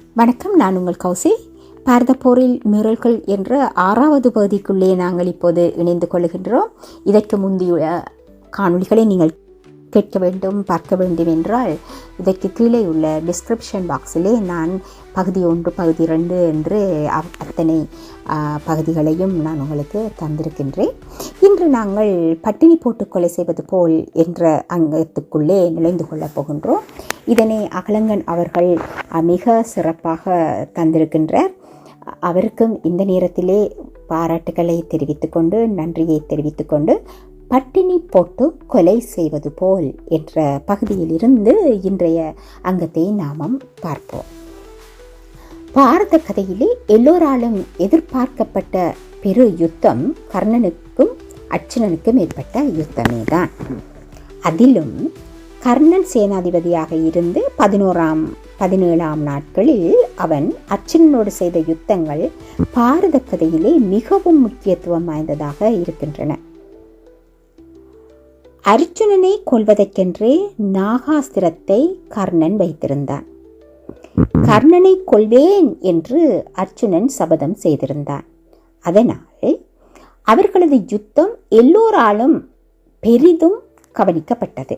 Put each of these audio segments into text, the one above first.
வணக்கம் நான் உங்கள் கௌசி. பாரத போரில் மீறல்கள் என்ற ஆறாவது பகுதிக்குள்ளே நாங்கள் இப்போது இணைந்து கொள்கின்றோம். இதற்கு முந்தைய காணொளிகளை நீங்கள் கேட்க வேண்டும் பார்க்க வேண்டும் என்றால் இதற்கு கீழே உள்ள டிஸ்கிரிப்ஷன் பாக்ஸிலே நான் பகுதி ஒன்று பகுதி ரெண்டு என்று அத்தனை பகுதிகளையும் நான் உங்களுக்கு தந்திருக்கின்றேன். இன்று நாங்கள் பட்டினி போட்டு கொலை செய்வது போல் என்ற அங்கத்துக்குள்ளே நுழைந்து கொள்ளப் போகின்றோம். இதனை அகலங்கன் அவர்கள் மிக சிறப்பாக தந்திருக்கின்றார். அவருக்கும் இந்த நேரத்திலே பாராட்டுகளை தெரிவித்துக்கொண்டு நன்றியை தெரிவித்துக்கொண்டு பட்டினி போட்டு கொலை செய்வது போல் என்ற பகுதியிலிருந்து இன்றைய அங்கத்தை நாமம் பார்ப்போம். பாரத கதையிலே எல்லோராலும் எதிர்பார்க்கப்பட்ட பெரு யுத்தம் கர்ணனுக்கும் அர்ச்சுனனுக்கும் ஏற்பட்ட யுத்தமே தான் அதிலும் கர்ணன் சேனாதிபதியாக இருந்து பதினோராம் பதினேழாம் நாட்களில் அவன் அர்ச்சுனனோடு செய்த யுத்தங்கள் பாரத கதையிலே மிகவும் முக்கியத்துவம் வாய்ந்ததாக இருக்கின்றன. அர்ஜுனனை கொல்வதற்கென்றே நாகாஸ்திரத்தை கர்ணன் வைத்திருந்தான். கர்ணனை கொள்வேன் என்று அர்ஜுனன் சபதம் செய்திருந்தான். அதனால் அவர்களது யுத்தம் எல்லோராலும் பெரிதும் கவனிக்கப்பட்டது.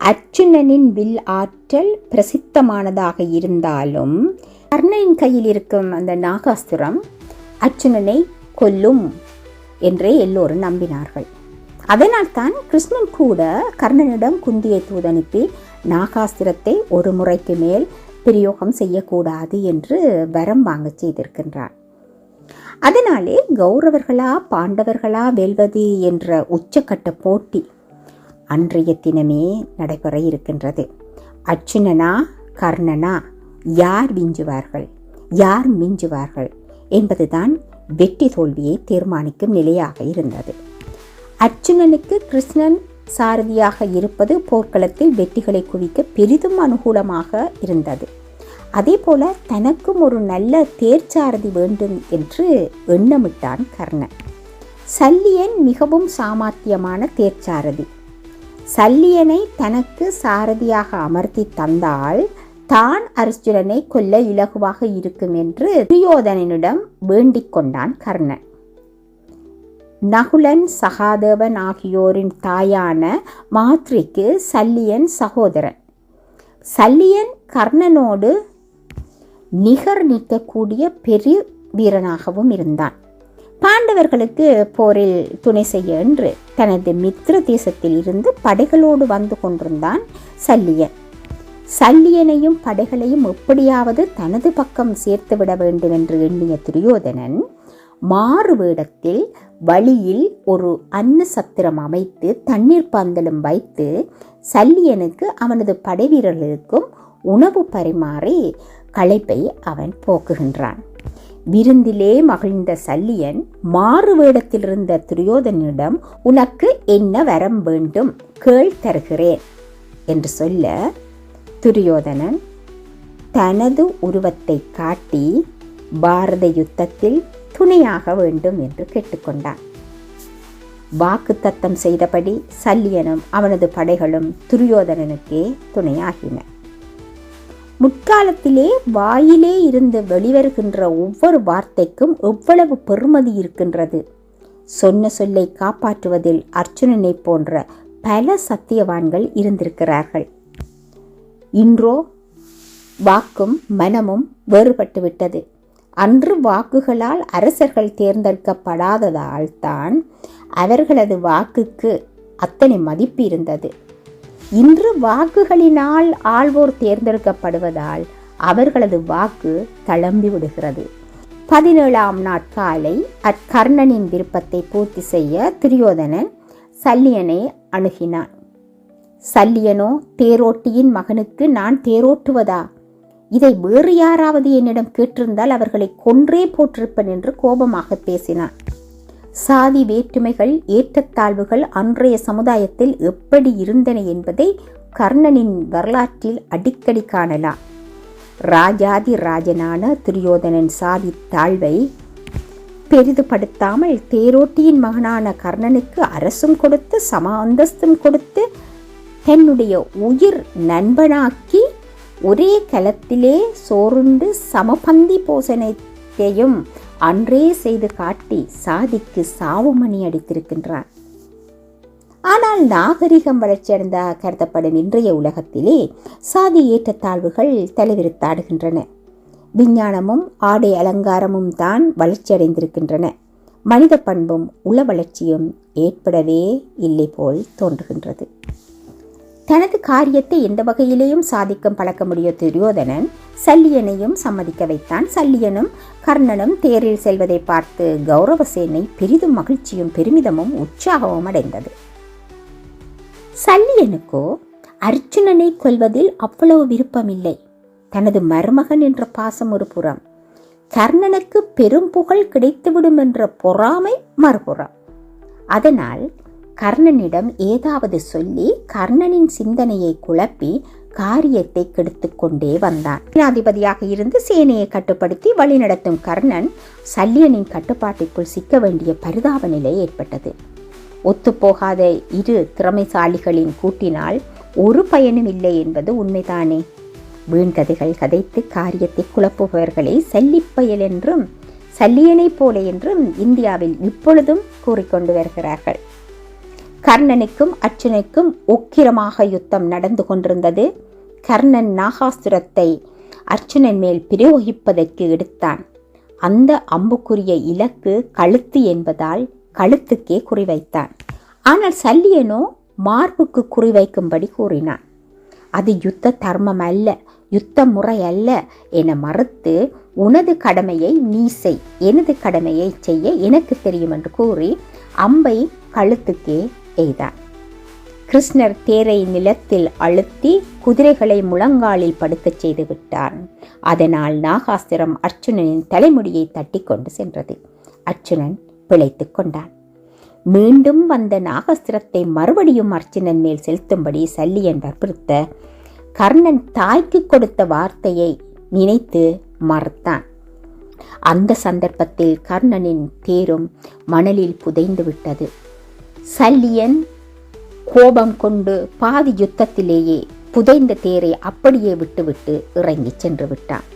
அர்ஜுனனின் வில் ஆற்றல் பிரசித்தமானதாக இருந்தாலும் கர்ணனின் கையில் இருக்கும் அந்த நாகாஸ்திரம் அர்ஜுனனை கொல்லும் என்றே எல்லோரும் நம்பினார்கள். அதனால்தான் கிருஷ்ணன் கூட கர்ணனிடம் குந்தியை தூதனுப்பி நாகாஸ்திரத்தை ஒரு முறைக்கு மேல் பிரயோகம் செய்யக்கூடாது என்று வரம் வாங்க செய்திருக்கின்றார் அதனாலே கௌரவர்களா பாண்டவர்களா வெல்வது என்ற உச்சக்கட்ட போட்டி அன்றைய தினமே நடைபெற இருக்கின்றது. அர்ச்சுனனா கர்ணனா யார் விஞ்சுவார்கள் யார் மிஞ்சுவார்கள்? என்பதுதான் வெற்றி தோல்வியை தீர்மானிக்கும் நிலையாக இருந்தது. அர்ஜுனனுக்கு கிருஷ்ணன் சாரதியாக இருப்பது போர்க்களத்தில் வெற்றிகளை குவிக்க பெரிதும் அனுகூலமாக இருந்தது. அதே போல தனக்கும் ஒரு நல்ல தேர்ச்சாரதி வேண்டும் என்று எண்ணமிட்டான் கர்ணன். சல்லியன் மிகவும் சாமர்த்தியமான தேர்ச்சாரதி சல்லியனை தனக்கு சாரதியாக அமர்த்தி தந்தால் தான் அர்ஜுனனை கொல்ல இலகுவாக இருக்கும் என்று துரியோதனனிடம் வேண்டிக் கொண்டான் கர்ணன். நகுலன் சகாதேவன் ஆகியோரின் தாயான மாத்ரிக்கு சல்லியன் சகோதரன். சல்லியன் கர்ணனோடு நிகர் நிற்கக்கூடிய பெரிய வீரனாகவும் இருந்தான். பாண்டவர்களுக்கு போரில் துணை செய்ய என்று தனது மித்ர தேசத்தில் இருந்து படைகளோடு வந்து கொண்டிருந்தான் சல்லியன். சல்லியனையும் படைகளையும் எப்படியாவது தனது பக்கம் சேர்த்துவிட வேண்டும் என்று எண்ணிய துரியோதனன் மாறு வேடத்தில் வழியில் ஒரு அன்ன சத்திரம் அமைத்து தண்ணீர் பந்தலும் வைத்து சல்லியனுக்கு அவனது படைவீரர்களுக்கும் உணவு பரிமாறி களைப்பை அவன் போக்குகின்றான். விருந்திலே மகிழ்ந்த சல்லியன் மாறு வேடத்தில் இருந்த துரியோதனிடம் உனக்கு என்ன வரம் வேண்டும்? கேள் தருகிறேன் என்று சொல்ல துரியோதனன் தனது உருவத்தை காட்டி பாரத யுத்தத்தில் துணையாக வேண்டும் என்று கேட்டுக்கொண்டான். வாக்கு தத்தம் செய்தபடி சல்லியனும் அவனது படைகளும் துரியோதனனுக்கே துணையாகின. முற்காலத்திலே வாயிலே இருந்து வெளிவருகின்ற ஒவ்வொரு வார்த்தைக்கும் எவ்வளவு பெருமதி இருக்கின்றது? சொன்ன சொல்லை காப்பாற்றுவதில் அர்ஜுனனை போன்ற பல சத்தியவான்கள் இருந்திருக்கிறார்கள். இன்றோ வாக்கும் மனமும் வேறுபட்டு விட்டது அன்று வாக்குகளால் அரசர்கள் தேர்ந்தெடுக்கப்படாததால் தான் அவர்களது வாக்குக்கு அத்தனை மதிப்பு இருந்தது. இன்று வாக்குகளினால் ஆள்வோர் தேர்ந்தெடுக்கப்படுவதால் அவர்களது வாக்கு தளம்பி விடுகிறது. பதினேழாம் நாட்காலை அக்கர்ணனின் விருப்பத்தை பூர்த்தி செய்ய துரியோதனன் சல்லியனை அணுகினான். சல்லியனோ தேரோட்டியின் மகனுக்கு நான் தேரோட்டுவதா? இதை வேறு யாராவது என்னிடம் கேட்டிருந்தால் அவர்களை கொன்றே போட்டிருப்பேன் என்று கோபமாக பேசினான். சாதி வேற்றுமைகள் ஏற்றத்தாழ்வுகள் அன்றைய சமுதாயத்தில் எப்படி இருந்தன என்பதை கர்ணனின் வரலாற்றில் அடிக்கடி காணலாம். ராஜாதி ராஜனான துரியோதனன் சாதி தாழ்வை பெரிதுபடுத்தாமல் தேரோட்டியின் மகனான கர்ணனுக்கு அரசும் கொடுத்து சம அந்தஸ்தும் கொடுத்து தன்னுடைய உயிர் நண்பனாக்கி ஒரே கலத்திலே சோறுண்டு சமபந்தி போசனத்தையும் அன்றே செய்து காட்டி சாதிக்கு சாவுமணி அடித்திருக்கின்றான். ஆனால் நாகரிகம் வளர்ச்சியடைந்த கருதப்படும் இன்றைய உலகத்திலே சாதி ஏற்றத்தாழ்வுகள் தலைவிரித்தாடுகின்றன. விஞ்ஞானமும் ஆடை அலங்காரமும் தான் வளர்ச்சியடைந்திருக்கின்றன. மனித பண்பும் உள வளர்ச்சியும் ஏற்படவே இல்லை போல் தோன்றுகின்றது. தனது காரியத்தை எந்த வகையிலேயும் சாதிக்கும் பழக்க முடிய துரியோதனன் சல்லியனையும் சம்மதிக்க வைத்தான். சல்லியனும் கர்ணனும் தேரில் செல்வதை பார்த்து கௌரவசேனை பெரிதும் மகிழ்ச்சியும் பெருமிதமும் உற்சாகமும் அடைந்தது. சல்லியனுக்கோ அர்ஜுனனை கொல்வதில் அவ்வளவு விருப்பமில்லை. தனது மருமகன் என்ற பாசம் ஒரு புறம் கர்ணனுக்கு பெரும் புகழ் கிடைத்துவிடும் என்ற பொறாமை மறுபுறம். அதனால் கர்ணனிடம் ஏதாவது சொல்லி கர்ணனின் சிந்தனையை குழப்பி காரியத்தை கெடுத்து கொண்டே வந்தான். சேனாதிபதியாக இருந்து சேனையை கட்டுப்படுத்தி வழிநடத்தும் கர்ணன் சல்லியனின் கட்டுப்பாட்டிற்குள் சிக்க வேண்டிய பரிதாப நிலை ஏற்பட்டது. ஒத்துப்போகாத இரு திறமைசாலிகளின் கூட்டினால் ஒரு பயனும் இல்லை என்பது உண்மைதானே? வீண்கதைகள் கதைத்து காரியத்தை குழப்புபவர்களை சல்லிப்பயல் என்றும் சல்லியனைப் போல என்றும் இந்தியாவில் இப்பொழுதும் கூறிக்கொண்டு வருகிறார்கள். கர்ணனுக்கும் அர்ஜுனுக்கும் உக்கிரமாக யுத்தம் நடந்து கொண்டிருந்தது. கர்ணன் நாகாசுரத்தை அர்ஜுனன் மேல் பிரயோகிப்பதற்கு எடுத்தான். அந்த அம்புக்குரிய இலக்கு கழுத்து என்பதால் கழுத்துக்கே குறிவைத்தான் ஆனால் சல்லியனோ மார்புக்கு குறிவைக்கும்படி கூறினான். அது யுத்த தர்மம் அல்ல யுத்த முறை அல்ல என மறுத்து உனது கடமையை நீ செய் எனது கடமையை செய்ய எனக்கு தெரியும் என்று கூறி அம்பை கழுத்துக்கே எய்தார் கிருஷ்ணர் தேரை நிலத்தில் அழுத்தி குதிரைகளை முழங்காலில் படுக்கச் செய்து விட்டார். அதனால் நாகாஸ்திரம் அர்ச்சுனனின் தலைமுடியை தட்டி கொண்டு சென்றது. அர்ச்சுனன் பிழைத்துக் கொண்டான். மீண்டும் வந்த நாகஸ்திரத்தை மறுபடியும் அர்ச்சுனன் மேல் செலுத்தும்படி சல்லியன் வற்புறுத்த கர்ணன் தாய்க்கு கொடுத்த வார்த்தையை நினைத்து மறுத்தான். அந்த சந்தர்ப்பத்தில் கர்ணனின் தேரும் மணலில் புதைந்து விட்டது. சல்லியன் கோபம் கொண்டு பாதி யுத்தத்திலேயே புதைந்த தேரை அப்படியே விட்டுவிட்டு இறங்கி சென்று விட்டான்.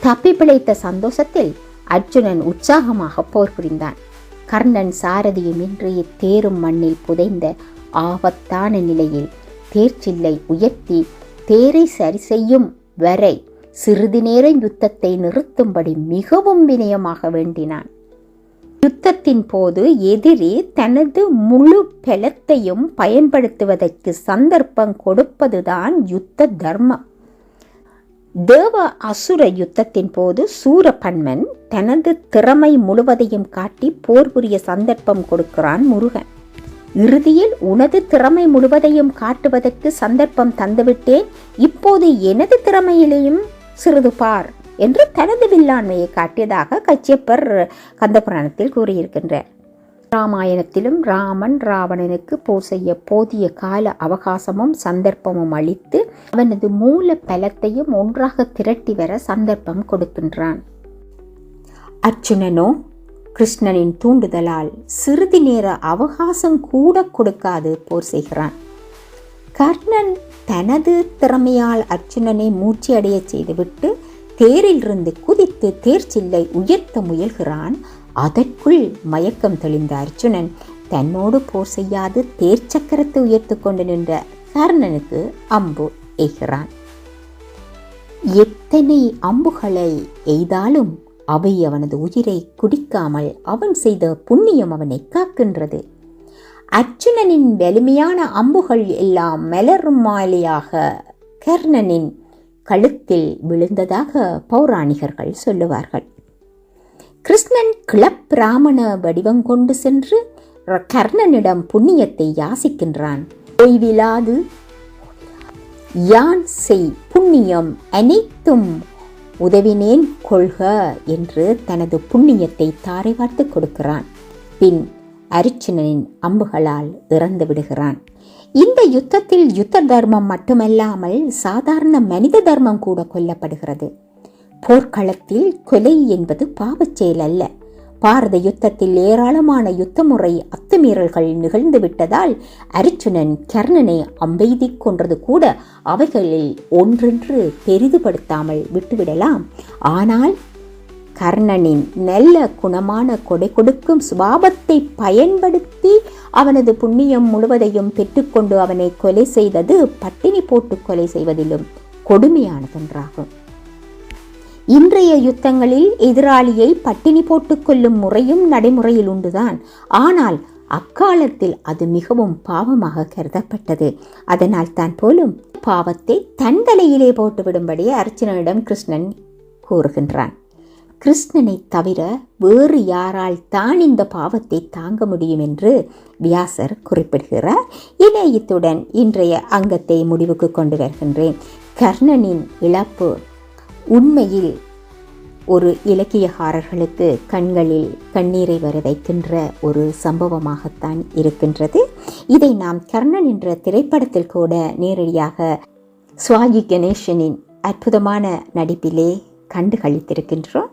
தப்பி பிழைத்த சந்தோஷத்தில் அர்ஜுனன் உற்சாகமாக போர் புரிந்தான். கர்ணன் சாரதியுமின்றி தேரும் மண்ணில் புதைந்த ஆபத்தான நிலையில் தேர்ச்சில்லை உயர்த்தி தேரை சரி செய்யும் வரை சிறிது நேரம் யுத்தத்தை நிறுத்தும்படி மிகவும் வினயமாக வேண்டினான். யுத்தத்தின் போது எதிரி தனது முழு பலத்தையும் பயன்படுத்துவதற்கு சந்தர்ப்பம் கொடுப்பதுதான் யுத்த தர்மம். தேவ அசுர யுத்தத்தின் போது சூரபன்மன் தனது திறமை முழுவதையும் காட்டி போர் புரிய சந்தர்ப்பம் கொடுக்கிறான் முருகன். இறுதியில் உனது திறமை முழுவதையும் காட்டுவதற்கு சந்தர்ப்பம் தந்துவிட்டேன். இப்போது எனது திறமையிலேயும் சிறிது பார். என்று தனது வில்லாண்மையை காட்டியதாக கச்சியப்பர் கந்தபுராணத்தில் கூறியிருக்கின்றார். ராமாயணத்திலும் ராமன் ராவணனுக்கு போர் செய்ய போதிய கால அவகாசமும் சந்தர்ப்பமும் அளித்து அவனது மூல பலத்தையும் ஒன்றாக திரட்டி வர சந்தர்ப்பம் கொடுக்கின்றான். அர்ஜுனனோ கிருஷ்ணனின் தூண்டுதலால் சிறிது நேர அவகாசம் கூட கொடுக்காது போர் செய்கிறான். கர்ணன் தனது திறமையால் அர்ஜுனனை மூச்சியடைய செய்துவிட்டு தேரிலிருந்து குதித்து தேர்ச்சில்லை உயர்த்த முயல்கிறான். அதற்குள் மயக்கம் தெளிந்த அர்ஜுனன் தன்னோடு போர் செய்யாது தேர் சக்கரத்தை உயர்த்து கொண்டு நின்ற கர்ணனுக்கு அம்பு எய்கிறான். எத்தனை அம்புகளை எய்தாலும் அவை அவனது உயிரை குடிக்காமல் அவன் செய்த புண்ணியம் அவனை காக்கின்றது. அர்ஜுனனின் வலிமையான அம்புகள் எல்லாம் மலரும் மாலையாக கர்ணனின் கழுத்தில் விழுந்ததாக பௌராணிகர்கள் சொல்லுவார்கள். கிருஷ்ணன் கிளப்பிராமண வடிவம் கொண்டு சென்று கர்ணனிடம் புண்ணியத்தை யாசிக்கின்றான். ஓய்விலாது யான் செய் புண்ணியம் அனைத்தும் உதவினேன் கொள்க என்று தனது புண்ணியத்தை தாரை வார்த்து கொடுக்கிறான். பின் அரிச்சுனனின் அம்புகளால் இறந்து விடுகிறான். இந்த யுத்தத்தில் யுத்த தர்மம் மட்டுமல்லாமல் சாதாரண மனித தர்மம் கூட கொல்லப்படுகிறது. போர்க்களத்தில் கொலை என்பது பாவச் செயல் அல்ல. பாரத யுத்தத்தில் ஏராளமான யுத்த முறை அத்துமீறல்கள் நிகழ்ந்து விட்டதால் அரிச்சுனன் கர்ணனை அம்பெய்தி கொன்றது கூட அவைகளில் ஒன்றென்று பெரிதுபடுத்தாமல் விட்டுவிடலாம். ஆனால் கர்ணனின் நல்ல குணமான கொடை கொடுக்கும் சுபாவத்தை பயன்படுத்தி அவனது புண்ணியம் முழுவதையும் பெற்றுக்கொண்டு அவனை கொலை செய்தது பட்டினி போட்டு கொலை செய்வதிலும் கொடுமையானதொன்றாகும். இன்றைய யுத்தங்களில் எதிராளியை பட்டினி போட்டுக் கொள்ளும் முறையும் நடைமுறையில் உண்டுதான். ஆனால் அக்காலத்தில் அது மிகவும் பாவமாக கருதப்பட்டது. அதனால் தான் போலும் பாவத்தை தன் தலையிலே போட்டுவிடும்படி அர்ச்சனனிடம் கிருஷ்ணன் கூறுகின்றான். கிருஷ்ணனை தவிர வேறு யாரால் தான் இந்த பாவத்தை தாங்க முடியும் என்று வியாசர் குறிப்பிடுகிறார். இணையத்துடன் இன்றைய அங்கத்தை முடிவுக்கு கொண்டு வருகின்றேன். கர்ணனின் இழப்பு உண்மையில் ஒரு இலக்கியகாரர்களுக்கு கண்களில் கண்ணீரை வர வைக்கின்ற ஒரு சம்பவமாகத்தான் இருக்கின்றது. இதை நாம் கர்ணன் என்ற திரைப்படத்தில் கூட நேரடியாக சுவாகி கணேசனின் அற்புதமான நடிப்பிலே கண்டு கழித்திருக்கின்றோம்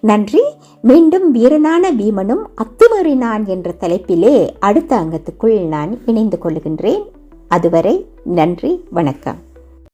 நன்றி. மீண்டும் வீரனான பீமனும் அத்துமறினான் என்ற தலைப்பிலே அடுத்த அங்கத்துக்குள் நான் இணைந்து கொள்கின்றேன். அதுவரை நன்றி வணக்கம்.